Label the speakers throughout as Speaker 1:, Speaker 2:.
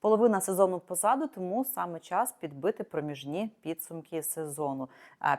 Speaker 1: Половина сезону позаду, тому саме час підбити проміжні підсумки сезону.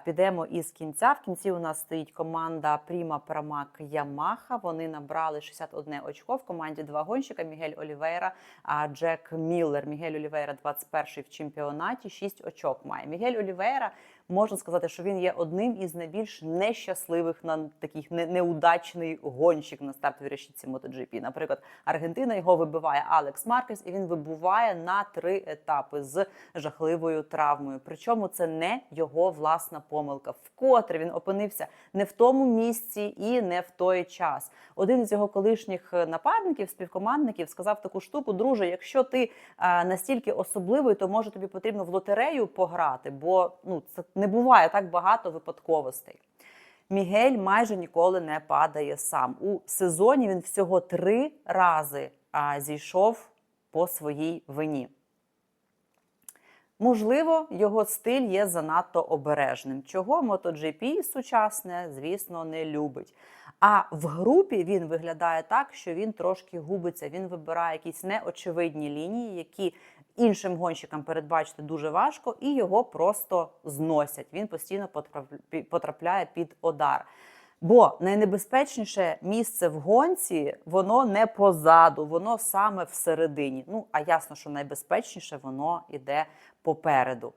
Speaker 1: Підемо із кінця. В кінці у нас стоїть команда Пріма Прамак Ямаха. Вони набрали 61 очко. В команді два гонщика Мігель Олівейра, а Джек Міллер. Мігель Олівейра 21 в чемпіонаті, 6 очок має. Мігель Олівейра можна сказати, що він є одним із найбільш нещасливих на таких не- неудачний гонщик на стартовій решітці MotoGP. Наприклад, Аргентина його вибиває Алекс Маркес, і він вибуває на три етапи з жахливою травмою. Причому це не його власна помилка. Вкотре він опинився не в тому місці і не в той час. Один із його колишніх напарників, співкомандників, сказав таку штуку: друже, якщо ти а, настільки особливий, то може тобі потрібно в лотерею пограти, бо ну це не буває так багато випадковостей. Мігель майже ніколи не падає сам. У сезоні він всього три рази а, зійшов по своїй вині. Можливо, його стиль є занадто обережним, чого MotoGP сучасне, звісно, не любить. А в групі він виглядає так, що він трошки губиться. Він вибирає якісь неочевидні лінії, які іншим гонщикам передбачити дуже важко, і його просто зносять. Він постійно потрапляє під удар. Бо найнебезпечніше місце в гонці воно не позаду, воно саме всередині. Ну а ясно, що найбезпечніше воно іде попереду.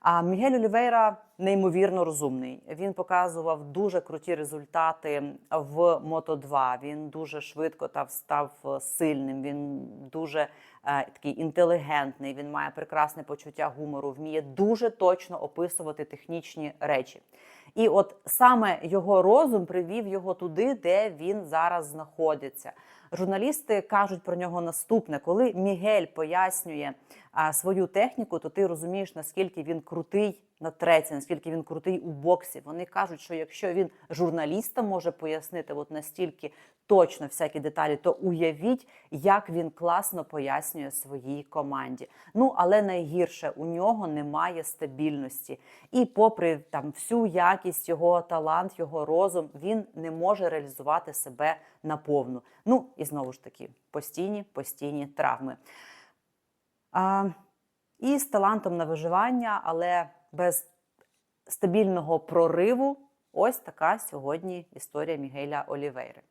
Speaker 1: А Мігель Олівейра неймовірно розумний. Він показував дуже круті результати в Мото 2 Він дуже швидко та став сильним. Він дуже е, такий інтелігентний. Він має прекрасне почуття гумору, вміє дуже точно описувати технічні речі. І от саме його розум привів його туди, де він зараз знаходиться. Журналісти кажуть про нього наступне: коли Мігель пояснює а, свою техніку, то ти розумієш, наскільки він крутий на треці, наскільки він крутий у боксі. Вони кажуть, що якщо він журналістам може пояснити от настільки точно всякі деталі, то уявіть, як він класно пояснює своїй команді. Ну але найгірше у нього немає стабільності. І, попри там всю якість його талант, його розум, він не може реалізувати себе наповну. Ну і знову ж таки, постійні, постійні травми. А, і з талантом на виживання, але без стабільного прориву. Ось така сьогодні історія Мігеля Олівейри.